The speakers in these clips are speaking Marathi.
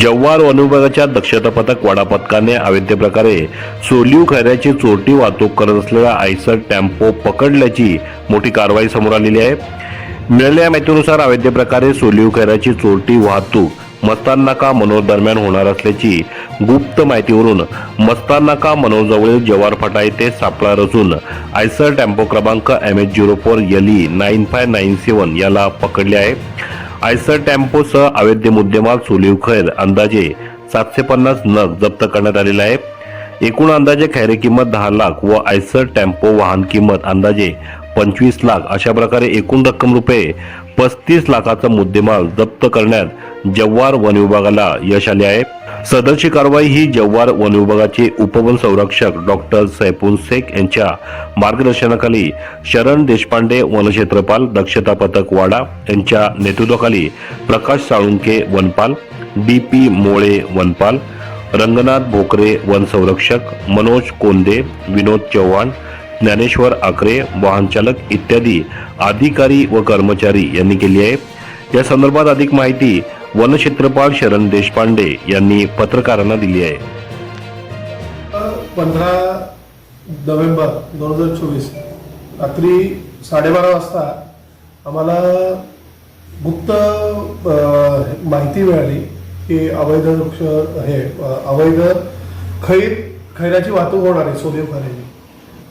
जव्हार वनविभागाच्या दक्षता पथक वाडा पथकाने अवैध प्रकारे सोलिव खैऱ्याची चोरटी वाहतूक करत असलेला आयसर टेम्पो पकडल्याची मोठी कारवाई समोर आलेली आहे. मिळालेल्या माहितीनुसार अवैध प्रकारे सोलिव खैऱ्याची चोरटी वाहतूक मस्तान नाका मनोर दरम्यान होणार असल्याची गुप्त माहितीवरून मस्तान नाका मनोरजवळील जव्हार फाटा येथे सापळा रचून आयसर टेम्पो क्रमांक M H zero four L E nine five nine seven याला पकडले आहे. आयसर टेम्पोसह अवैध मुद्देमाल सोलिव खैर अंदाजे सातशे पन्नास नग जप्त करण्यात आलेला आहे एकूण अंदाजे खैरे किंमत दहा लाख व आयसर टेम्पो वाहन किंमत अंदाजे पंचवीस लाख. अशा प्रकारे एकूण रक्कम रुपये पस्तीस लाखाचा मुद्देमाल जप्त करण्यात जव्हार वन विभागाला यश आले आहे. सदरची कारवाई ही जव्हार वन विभागाचे उपवन संरक्षक डॉक्टर सैफुल शेख यांच्या मार्गदर्शनाखाली शरण देशपांडे वनक्षेत्रपाल दक्षता पथक वाडा यांच्या नेतृत्वाखाली प्रकाश साळुंके वनपाल डी पी मोळे वनपाल रंगनाथ भोकरे वन संरक्षक मनोज कोंदे विनोद चव्हाण ज्ञानेश्वर आकरे वाहनचालक इत्यादी अधिकारी व कर्मचारी यांनी केली आहे. या संदर्भात अधिक माहिती वनक्षेत्रपाल शरण देशपांडे यांनी पत्रकारांना दिली आहे. पंधरा नोव्हेंबर दोन हजार चोवीस रात्री साडेबारा वाजता आम्हाला गुप्त माहिती मिळाली की अवैध वृक्ष हे अवैध खैर खैराची वाहतूक होणार आहे सोलिव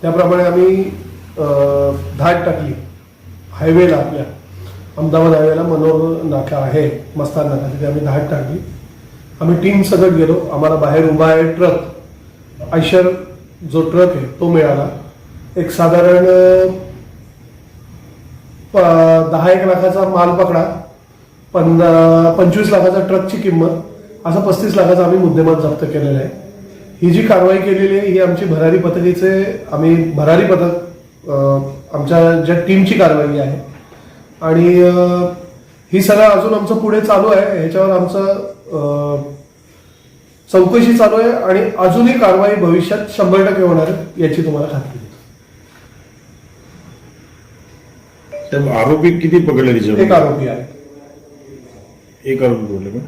त्याप्रमाणे आम्ही अ, धाड टाकली हायवेला आपल्या. अहमदाबाद हायवेला मनोहर नाका आहे मस्तान नाका तिथे आम्ही धाड टाकली. आम्ही टीम सगळं गेलो आम्हाला बाहेर उभा आहे ट्रक आयशर जो ट्रक आहे तो मिळाला. एक साधारण प- दहा एक लाखाचा माल पकडा. पण पंचवीस लाखाचा ट्रकची किंमत. असा पस्तीस लाखाचा आम्ही मुद्देमाल जप्त केलेला आहे. ही जी कारवाई केलेली आहे ही आमची भरारी पथकीचे आम्ही भरारी पथक आमच्या ज्या टीमची कारवाई आहे आणि ही सगळं अजून आमचं पुढे चालू आहे. ह्याच्यावर आमचं चौकशी चालू आहे आणि अजूनही कारवाई भविष्यात शंभर टक्के होणार याची तुम्हाला खात्री देतो आरोपी किती पकडले एक आरोपी आहे. एक आरोपी पकडले का?